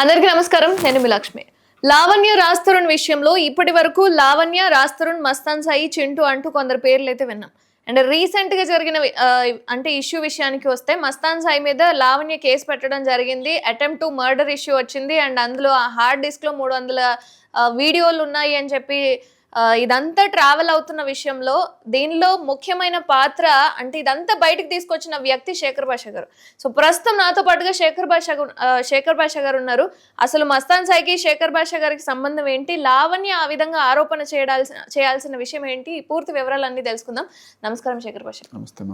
అందరికీ నమస్కారం నేను మీ లక్ష్మి. లావణ్య రాస్తరుణ్ విషయంలో ఇప్పటి వరకు లావణ్య రాస్తరుణ్ మస్తాన్ సాయి చింటూ అంటూ కొందరు పేర్లు అయితే విన్నాం. అండ్ రీసెంట్గా జరిగిన అంటే ఇష్యూ విషయానికి వస్తే మస్తాన్ సాయి మీద లావణ్య కేసు పెట్టడం జరిగింది. అటెంప్ట్ టు మర్డర్ ఇష్యూ వచ్చింది. అండ్ అందులో ఆ హార్డ్ డిస్క్లో మూడు వందల వీడియోలు ఉన్నాయి అని చెప్పి ఇదంతా ట్రావెల్ అవుతున్న విషయంలో దీనిలో ముఖ్యమైన పాత్ర అంటే ఇదంతా బయటకు తీసుకొచ్చిన వ్యక్తి శేఖర్ భాష గారు. సో ప్రస్తుతం నాతో పాటుగా శేఖర్ భాష శేఖర్ భాష గారు ఉన్నారు. అసలు మస్తాన్ సాయికి శేఖర్ భాష గారికి సంబంధం ఏంటి? లావణ్య ఆ విధంగా ఆరోపణ చేయాల్సిన చేయాల్సిన విషయం ఏంటి? పూర్తి వివరాలన్నీ తెలుసుకుందాం. నమస్కారం శేఖర్ భాష నమస్తే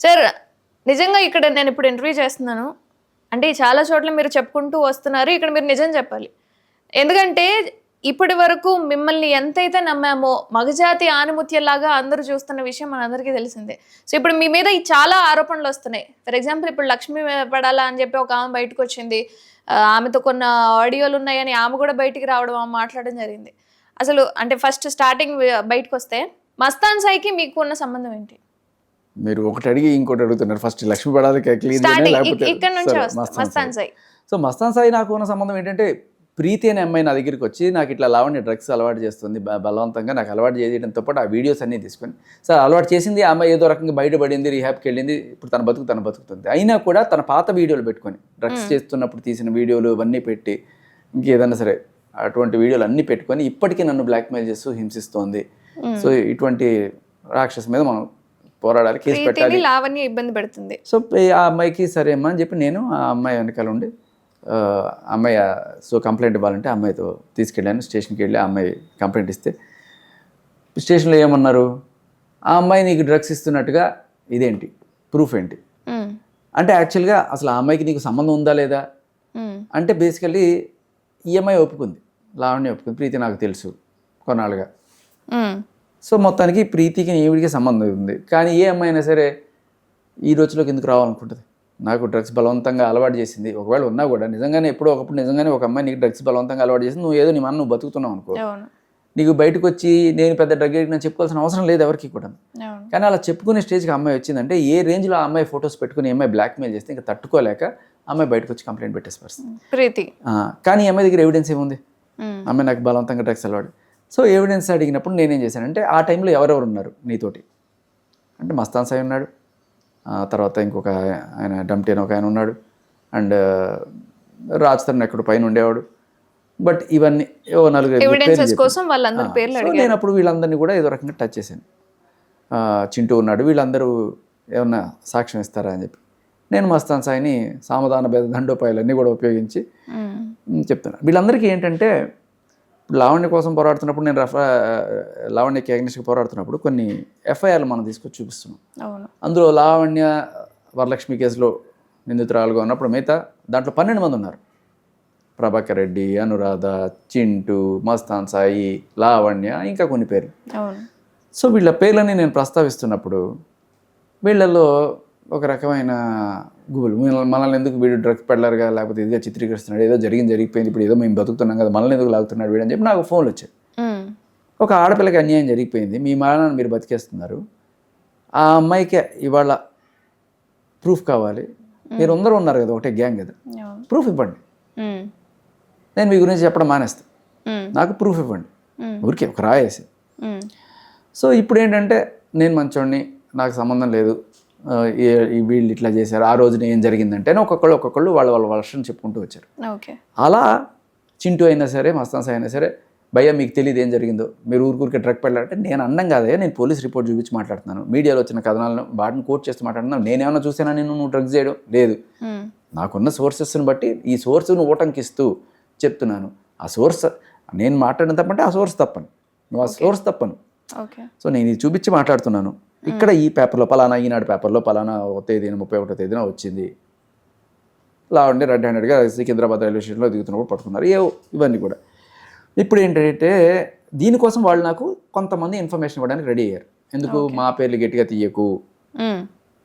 సార్ నిజంగా ఇక్కడ నేను ఇప్పుడు ఇంటర్వ్యూ చేస్తున్నాను. అంటే చాలా చోట్ల మీరు చెప్పుకుంటూ వస్తున్నారు. ఇక్కడ మీరు నిజం చెప్పాలి. ఎందుకంటే ఇప్పటి వరకు మిమ్మల్ని ఎంతైతే నమ్మామో మగజాతి ఆనుమత్యంలాగా అందరూ చూస్తున్న విషయం మనందరికీ తెలిసిందే. సో ఇప్పుడు మీ మీద ఈ చాలా ఆరోపణలు వస్తున్నాయి. ఫర్ ఎగ్జాంపుల్ ఇప్పుడు లక్ష్మీ పడాలా అని చెప్పి ఒక ఆమె బయటకు వచ్చింది. ఆమెతో కొన్ని ఆడియోలు ఉన్నాయని ఆమె కూడా బయటికి రావడం ఆమె మాట్లాడడం జరిగింది. అసలు అంటే ఫస్ట్ స్టార్టింగ్ బయటకు వస్తే మస్తాన్ సాయికి మీకు ఉన్న సంబంధం ఏంటి? మీరు ఒకటి అడిగి ఇంకోటి అడుగుతున్నారు. ఫస్ట్ లక్ష్మీ పడాలి ఇక్కడ నుంచి మస్తాన్ సాయి. సో మస్తాన్ సాయి నాకు ఉన్న సంబంధం ఏంటంటే ప్రీతి అనే అమ్మాయి నా దగ్గరికి వచ్చి నాకు ఇట్లా లావణ్య డ్రగ్స్ అలవాటు చేస్తుంది బలవంతంగా నాకు అలవాటు చేయడంతో పాటు ఆ వీడియోస్ అన్నీ తీసుకొని. సార్ అలవాటు చేసింది ఆ అమ్మాయి ఏదో రకంగా బయటపడింది రీహాబ్కి వెళ్ళింది ఇప్పుడు తన బతుకు తన బతుకుతుంది. అయినా కూడా తన పాత వీడియోలు పెట్టుకొని డ్రగ్స్ చేస్తున్నప్పుడు తీసిన వీడియోలు ఇవన్నీ పెట్టి ఇంకేదన్నా సరే అటువంటి వీడియోలు అన్నీ పెట్టుకొని ఇప్పటికీ నన్ను బ్లాక్మెయిల్ చేస్తూ హింసిస్తోంది. సో ఇటువంటి రాక్షస్ మీద మనం పోరాడాలి కేసు పెట్టాలి. లావణ్య ఇబ్బంది పెడుతుంది. సో ఆ అమ్మాయికి సరే అమ్మా అని చెప్పి నేను ఆ అమ్మాయి వెనకాల ఉండి అమ్మాయి సో కంప్లైంట్ ఇవ్వాలంటే అమ్మాయితో తీసుకెళ్ళాను. స్టేషన్కి వెళ్ళి అమ్మాయి కంప్లైంట్ ఇస్తే స్టేషన్లో ఏమన్నారు? ఆ అమ్మాయి నీకు డ్రగ్స్ ఇస్తున్నట్టుగా ఇదేంటి? ప్రూఫ్ ఏంటి? అంటే యాక్చువల్గా అసలు ఆ అమ్మాయికి నీకు సంబంధం ఉందా లేదా? అంటే బేసికల్లీ ఈ అమ్మాయి ఒప్పుకుంది. లావణ్య ఒప్పుకుంది. ప్రీతి నాకు తెలుసు కొన్నాళ్ళుగా. సో మొత్తానికి ప్రీతికి ఈవిడికి సంబంధం ఉంది. కానీ ఏ అమ్మాయి అయినా సరే ఈ రోజులోకి ఎందుకు రావాలనుకుంటుంది? నాకు డ్రగ్స్ బలవంతంగా అలవాటు చేసింది. ఒకవేళ ఉన్నా కూడా నిజంగానే ఎప్పుడో ఒకప్పుడు నిజంగానే ఒక అమ్మాయి నీకు డ్రగ్స్ బలవంతంగా అలవాటు చేసింది. నువ్వు ఏదో నీ మన నువ్వు బతుకుతున్నావు అనుకో. నీకు బయటకు వచ్చి నేను పెద్ద డ్రగ్ నేను చెప్పుకోవాల్సిన అవసరం లేదు ఎవరికి కూడా. కానీ అలా చెప్పుకునే స్టేజ్కి అమ్మాయి వచ్చిందంటే ఏ రేంజ్లో ఆ అమ్మాయి ఫొటోస్ పెట్టుకుని అమ్మాయి బ్లాక్మెయిల్ చేస్తే ఇంకా తట్టుకోలేక అమ్మాయి బయటకు వచ్చి కంప్లైంట్ పెట్టేసి పరిస్థితి ప్రీతి. కానీ ఈ అమ్మాయి దగ్గర ఎవిడెన్స్ ఏముంది? ఆమె నాకు బలవంతంగా డ్రగ్స్ అలవాడు సో ఎవిడెన్స్ అడిగినప్పుడు నేనేం చేశానంటే ఆ టైంలో ఎవరెవరు ఉన్నారు నీతోటి? అంటే మస్తాన్ సాయి ఉన్నాడు. తర్వాత ఇంకొక ఆయన డమ్టీ అని ఒక ఆయన ఉన్నాడు. అండ్ రాజ్ తరుణ్ ఎక్కడ పైన ఉండేవాడు. బట్ ఇవన్నీ ఏవో నలుగురు. కోసం వాళ్ళందరి పేర్లు నేను అప్పుడు వీళ్ళందరినీ కూడా ఏదో రకంగా టచ్ చేశాను. చింటూ ఉన్నాడు. వీళ్ళందరూ ఏమన్నా సాక్ష్యం ఇస్తారా అని చెప్పి. నేను మస్తాన్ సాయిని సామధాన భేద దండోపాయాలన్నీ కూడా ఉపయోగించి ఉమ్, ఉమ్, చెప్తున్నా. వీళ్ళందరికీ ఏంటంటే ఇప్పుడు లావణ్య కోసం పోరాడుతున్నప్పుడు నేను రఫా లావణ్యకి అగ్నిస్ట్గా పోరాడుతున్నప్పుడు కొన్ని ఎఫ్ఐఆర్లు మనం తీసుకొచ్చి చూపిస్తున్నాం. అందులో లావణ్య వరలక్ష్మి కేసులో నిందితురాలుగా ఉన్నప్పుడు మిగతా దాంట్లో పన్నెండు మంది ఉన్నారు. ప్రభాకర్ రెడ్డి అనురాధ చింటూ మస్తాన్ సాయి లావణ్య ఇంకా కొన్ని పేర్లు. సో వీళ్ళ పేర్లని నేను ప్రస్తావిస్తున్నప్పుడు వీళ్ళల్లో ఒక రకమైన గుబులు మనల్ని- ఎందుకు వీడు డ్రగ్స్ పెడలర్గా లేకపోతే ఇదిగా చిత్రీకరిస్తున్నాడు ఏదో జరిగింది జరిగిపోయింది ఇప్పుడు ఏదో మేము బతుకుతున్నాం కదా మనల్ని ఎందుకు లాగుతున్నాడు వీడు అని చెప్పి నాకు ఫోన్లు వచ్చాయి. ఒక ఆడపిల్లకి అన్యాయం జరిగిపోయింది. మీ మానాన్ని మీరు బతికేస్తున్నారు. ఆ అమ్మాయికి ఇవాళ ప్రూఫ్ కావాలి. మీరు అందరూ ఉన్నారు కదా ఒకటే గ్యాంగ్ కదా. ప్రూఫ్ ఇవ్వండి. నేను మీ గురించి చెప్పడం మానేస్తాను ఉమ్, నాకు ప్రూఫ్ ఇవ్వండి. ఊరికే ఒక రాయేసి. సో ఇప్పుడు ఏంటంటే నేను మంచోడిని నాకు సంబంధం లేదు. వీళ్ళు ఇట్లా చేశారు ఆ రోజున ఏం జరిగిందంటే ఒక్కొక్కళ్ళు ఒక్కొక్కళ్ళు వాళ్ళ వాళ్ళ వర్షం చెప్పుకుంటూ వచ్చారు. ఓకే. అలా చింటూ అయినా సరే మస్తాన్స్ అయినా సరే భయ్య మీకు తెలియదు ఏం జరిగిందో మీరు ఊరికూరికే డ్రగ్ పెట్టాలంటే నేను అన్నం కాదయ్యా నేను పోలీస్ రిపోర్ట్ చూపించి మాట్లాడుతున్నాను. మీడియాలో వచ్చిన కథనాలను వాటిని కోట్ చేస్తూ మాట్లాడుతున్నాను. నేనేమన్నా చూసానా నేను నువ్వు డ్రగ్స్ చేయడం? లేదు. నాకున్న సోర్సెస్ని బట్టి ఈ సోర్స్ను ఓటంకిస్తూ చెప్తున్నాను. ఆ సోర్స్ నేను మాట్లాడిన తప్పంటే ఆ సోర్స్ తప్పను. నువ్వు ఆ సోర్స్ తప్పను. ఓకే. సో నేను ఇది చూపించి మాట్లాడుతున్నాను. ఇక్కడ ఈ పేపర్లో పలానా ఈనాడు పేపర్లో పలానా తేదీన ముప్పై ఒకటో తేదీన వచ్చింది. లావండి రెడ్ హ్యాండెడ్గా సికింద్రాబాద్ రైల్వే స్టేషన్లో దిగుతున్నప్పుడు పట్టుకున్నారు. ఏ ఇవన్నీ కూడా. ఇప్పుడు ఏంటంటే దీనికోసం వాళ్ళు నాకు కొంతమంది ఇన్ఫర్మేషన్ ఇవ్వడానికి రెడీ అయ్యారు. ఎందుకు మా పేర్లు గట్టిగా తీయకు?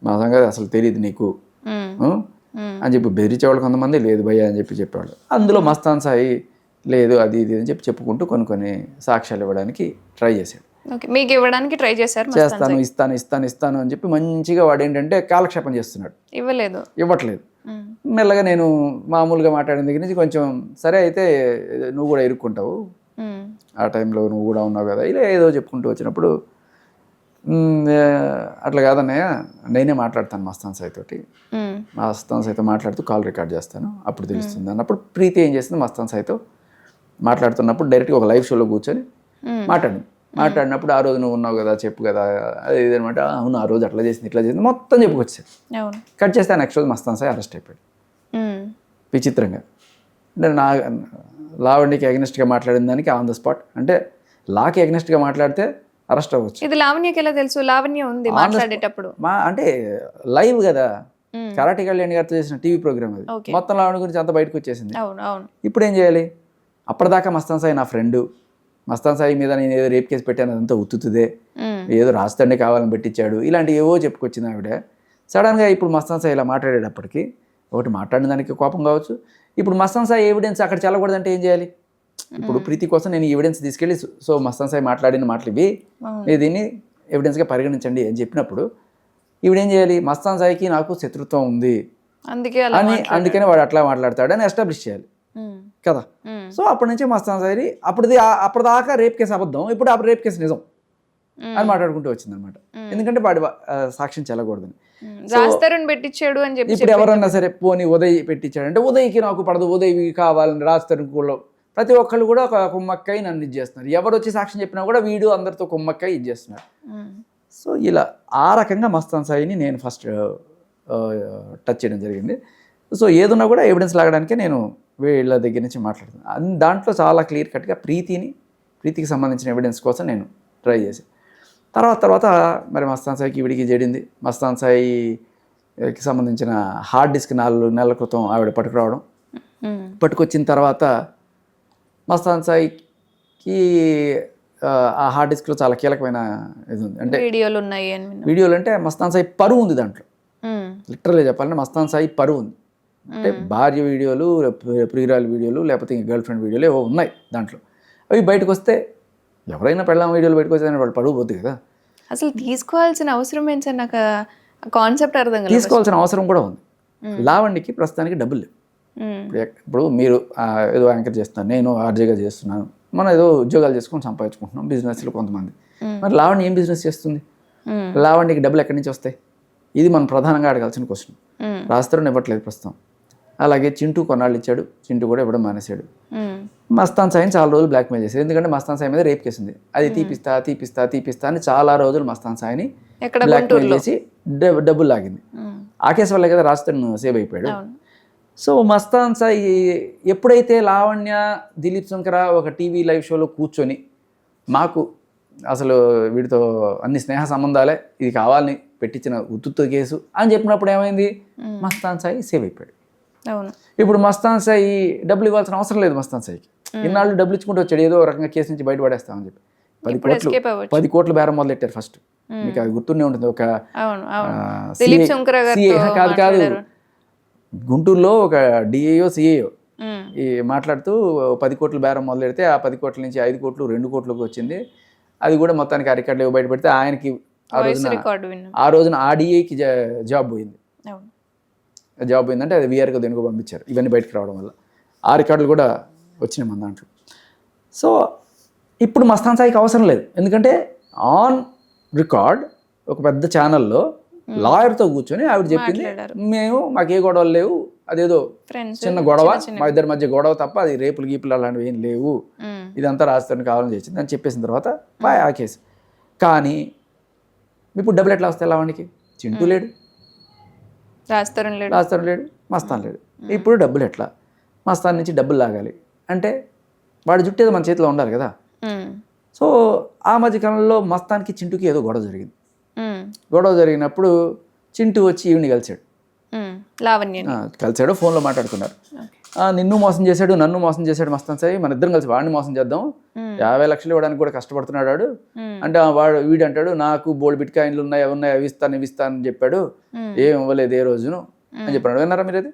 మా సంగతి అసలు తెలియదు నీకు. అని చెప్పి బెదిరించేవాళ్ళు కొంతమంది లేదు భయ్య అని చెప్పి చెప్పేవాళ్ళు. అందులో మస్తాన్ సాయి లేదు అది ఇది అని చెప్పి చెప్పుకుంటూ కొన్ని కొన్ని సాక్ష్యాలు ఇవ్వడానికి ట్రై చేశాడు. ఓకే. మీకు ఇవ్వడానికి ట్రై చేశారు చేస్తాను ఇస్తాను ఇస్తాను ఇస్తాను అని చెప్పి మంచిగా వాడు ఏంటంటే కాలక్షేపం చేస్తున్నాడు. ఇవ్వలేదు. ఇవ్వట్లేదు. మెల్లగా నేను మామూలుగా మాట్లాడిన దగ్గర నుంచి కొంచెం సరే అయితే నువ్వు కూడా ఇరుక్కుంటావు. ఆ టైంలో నువ్వు కూడా ఉన్నావు కదా ఇలా ఏదో చెప్పుకుంటూ వచ్చినప్పుడు "మ్, ఏ, అట్లా కాదన్నయ్య నేనే మాట్లాడతాను మస్తాన్ సాయి తోటి. మస్తాన్ సాయితో మాట్లాడుతూ కాల్ రికార్డ్ చేస్తాను. అప్పుడు తెలుస్తుంది అన్నప్పుడు ప్రీతి ఏం చేస్తుంది మస్తాన్ సాయితో మాట్లాడుతున్నప్పుడు డైరెక్ట్గా ఒక లైవ్ షోలో కూర్చొని మాట్లాడింది. మాట్లాడినప్పుడు ఆ రోజు నువ్వు ఉన్నావు కదా చెప్పు కదా అది ఇదనమాట అవును ఆ రోజు అట్లా చేసింది ఇట్లా చేసింది మొత్తం చెప్పుకొచ్చారు అవును. కట్ చేస్తే నెక్స్ట్ రోజు మస్తాన్ సాయి అరెస్ట్ అయిపోయాడు. విచిత్రంగా. అంటే నా లావణ్యకి అగ్నెస్ట్గా మాట్లాడిన దానికి ఆన్ ద స్పాట్ అంటే లాకి అగ్నెస్ట్గా మాట్లాడితే అరెస్ట్ అవ్వచ్చు. ఇది లావణ్యకి ఎలా తెలుసు? లావణ్య ఉంది మాట్లాడేటప్పుడు. మా అంటే లైవ్ కదా. కరాటే కళ్యాణ్ గారితో చేసిన టీవీ ప్రోగ్రామ్ అది. మొత్తం లావణ్య గురించి అంత బయటకు వచ్చేసింది. ఇప్పుడు ఏం చేయాలి? అప్పటిదాకా మస్తాన్ సాయి నా ఫ్రెండ్ మస్తాన్ సాయి మీద నేను ఏదో రేప్ కేసు పెట్టాను అదంతా ఉత్తుతుదే. ఏదో రాస్తండే కావాలని పెట్టించాడు. ఇలాంటి ఏవో చెప్పుకొచ్చింది ఆవిడ. సడన్గా ఇప్పుడు మస్తాన్ సాయి ఇలా మాట్లాడేటప్పటికి ఒకటి మాట్లాడిన దానికి కోపం కావచ్చు. ఇప్పుడు మస్తాన్ సాయి ఎవిడెన్స్ అక్కడ చల్లకూడదంటే ఏం చేయాలి? ఇప్పుడు ప్రీతి కోసం నేను ఎవిడెన్స్ తీసుకెళ్ళి సో- మస్తాన్ సాయి మాట్లాడిన మాటలు ఇవి. మీరు దీన్ని ఎవిడెన్స్గా పరిగణించండి అని చెప్పినప్పుడు ఈవిడేం చేయాలి? మస్తాన్ సాయికి నాకు శత్రుత్వం ఉంది. అందుకే అని. అందుకని వాడు అట్లా మాట్లాడతాడు అని ఎస్టాబ్లిష్ చేయాలి. కదా? సో అప్పటి నుంచి మస్తాన్ సాయి అప్పటిది అప్పటిదాకా రేప్ కేసు అబద్ధం. ఇప్పుడు ఆ రేప్ కేసు నిజం అని మాట్లాడుకుంటూ వచ్చిందనమాట ఎందుకంటే వాడి సాక్ష్యం చెల్లకూడదని. పెట్టించాడు అని చెప్పి ఇప్పుడు ఎవరన్నా సరే పోనీ ఉదయ్ పెట్టించాడంటే ఉదయ్కి నాకు పడదు ఉదయ్ కావాలని రాస్తారు కూడా ప్రతి ఒక్కళ్ళు కూడా ఒక కుమ్మక్కై నన్ను ఇది చేస్తున్నారు. ఎవరు వచ్చి సాక్ష్యం చెప్పినా కూడా వీడు అందరితో కుమ్మక్కై ఇది చేస్తున్నారు. సో ఇలా ఆ రకంగా మస్తాన్ సాయిని నేను ఫస్ట్ టచ్ చేయడం జరిగింది. సో ఏదున్నా కూడా ఎవిడెన్స్ లాగడానికే నేను వీళ్ళ దగ్గర నుంచి మాట్లాడుతున్నాను దాంట్లో చాలా క్లియర్ కట్గా ప్రీతిని ప్రీతికి సంబంధించిన ఎవిడెన్స్ కోసం నేను ట్రై చేశాను తర్వాత తర్వాత మరి మస్తాన్ సాయికి వీడికి జడింది. మస్తాన్ సాయికి సంబంధించిన హార్డ్ డిస్క్ నాలుగు నెలల క్రితం ఆవిడ పట్టుకురావడం పట్టుకొచ్చిన తర్వాత మస్తాన్ సాయికి ఆ, హార్డ్ డిస్క్లో చాలా కీలకమైన ఇది ఉంది. అంటే వీడియోలు ఉన్నాయి వీడియోలు అంటే మస్తాన్ సాయి పరువు ఉంది దాంట్లో. లిటరల్గా చెప్పాలంటే మస్తాన్ సాయి పరువు ఉంది. అంటే భార్య వీడియోలు ప్రి- ప్రియురాలు వీడియోలు లేకపోతే గర్ల్ ఫ్రెండ్ వీడియోలు ఏవో ఉన్నాయి దాంట్లో. అవి బయటకు వస్తే ఎవరైనా పెళ్ళాం వీడియోలు బయటకు వస్తే వాళ్ళు పరువు పోతుంది కదా. అసలు తీసుకోవాల్సిన అవసరం ఏంటి సార్? నాకు కాన్సెప్ట్ అర్థం తీసుకోవాల్సిన అవసరం కూడా ఉంది. లావణ్యకి ప్రస్తుతానికి డబ్బులు లేవు. ఇప్పుడు మీరు ఏదో యాంకర్ చేస్తున్నారు నేను ఆర్జేగా చేస్తున్నాను మనం ఏదో ఉద్యోగాలు చేసుకొని సంపాదించుకుంటున్నాం బిజినెస్లు కొంతమంది. మరి లావణ్య ఏం బిజినెస్ చేస్తుంది? లావణ్యకి డబ్బులు ఎక్కడి నుంచి వస్తాయి? ఇది మనం ప్రధానంగా అడగాల్సిన క్వశ్చన్. రాస్తారని ఇవ్వట్లేదు ప్రస్తుతం. అలాగే చింటూ కొన్నాళ్ళు ఇచ్చాడు చింటూ కూడా ఇవ్వడం మానేశాడు. మస్తాన్ సాయిని చాలా రోజులు బ్లాక్మెయిల్ చేశారు. ఎందుకంటే మస్తాన్ సాయి మీద రేప్ కేసు ఉంది. అది తీపిస్తా తీపిస్తా తీపిస్తా అని చాలా రోజులు మస్తాన్ సాయిని బ్లాక్మెయిల్ చేసి డబ్- డబ్బులు లాగింది. ఆ కేసు వల్లే కదా రాస్తాను సేవ్ అయిపోయాడు. సో మస్తాన్ సాయి ఎప్పుడైతే లావణ్య దిలీప్ శంకర ఒక టీవీ లైవ్ షోలో కూర్చొని మాకు అసలు వీడితో అన్ని స్నేహ సంబంధాలే ఇది కావాలని పెట్టించిన ఉత్తుత్త కేసు అని చెప్పినప్పుడు ఏమైంది? మస్తాన్ సాయి సేవ్ అయిపోయాడు. ఇప్పుడు మస్తాన్ సాయి డబ్బులు ఇవ్వాల్సిన అవసరం లేదు మస్తాన్ సాయికి. ఇన్నాళ్ళు డబ్బులు ఇచ్చుకుంటూ వచ్చాడు ఏదో రకంగా కేసు నుంచి బయటపడేస్తామని చెప్పి. పది కోట్లు. పది కోట్లు బేరం మొదలెట్టారు ఫస్ట్ మీకు అది గుర్తుండే ఉంటుంది. ఒక కాదు కాదు. గుంటూరులో ఒక డిఏఓ సిఏఓ ఈ మాట్లాడుతూ పది కోట్ల బేరం మొదలెడితే ఆ పది కోట్ల నుంచి ఐదు కోట్లు రెండు కోట్లకు వచ్చింది. అది కూడా మొత్తానికి ఆ రికార్డులు బయటపెడితే ఆయనకి ఆ రోజున ఆ రోజున ఆ డిఏకి జాబ్ పోయింది. జాబ్ పోయిందంటే అది వీఆర్కి దేనికో పంపించారు. ఇవన్నీ బయటకు రావడం వల్ల. ఆ రికార్డులు కూడా వచ్చినాయి మన దాంట్లో. సో ఇప్పుడు మస్తాన్ సాయికి అవసరం లేదు. ఎందుకంటే ఆన్ రికార్డ్ ఒక పెద్ద ఛానల్లో లాయర్తో కూర్చొని ఆవిడ చెప్పింది. మేము మాకు ఏ గొడవలు లేవు. అదేదో చిన్న గొడవ మా ఇద్దరి మధ్య గొడవ తప్ప అది రేపులు గీపులు అలాంటివి ఏం లేవు. ఇదంతా రాస్తాను కావాలని చేసింది. అని చెప్పేసిన తర్వాత బాయ్ ఆ కేసు కానీ ఇప్పుడు డబ్బులు ఎట్లా వస్తాయి లావానికి చింటూ లేడు. రాస్తారని లేడు. రాస్తాను లేడు మస్తాన్ లేడు. ఇప్పుడు డబ్బులు ఎట్లా? మస్తాన్ నుంచి డబ్బులు లాగాలి. అంటే వాడి జుట్టు ఏదో మన చేతిలో ఉండాలి కదా. సో ఆ మధ్య కాలంలో మస్తాన్కి చింటూకి ఏదో గొడవ జరిగింది. గొడవ జరిగినప్పుడు చింటూ వచ్చి ఈవిని కలిశాడు. లావణ్యని. ఆ, కలిశాడు ఫోన్లో మాట్లాడుకున్నారు. నిన్ను మోసం చేశాడు నన్ను మోసం చేశాడు మస్తాన్ సాయి మన ఇద్దరం కలిసి వాడిని మోసం చేద్దాం. యాభై లక్షలు ఇవ్వడానికి కూడా కష్టపడుతున్నాడు వాడు. అంటే వాడు వీడు అంటాడు నాకు బోల్డ్ బిట్ కాయిన్లు ఉన్నాయి అవి ఉన్నాయి అవి ఇస్తాను ఇవి ఇస్తాను అని చెప్పాడు. ఏం ఇవ్వలేదు ఏ రోజును అని చెప్పాడు. విన్నారా మీరు అది?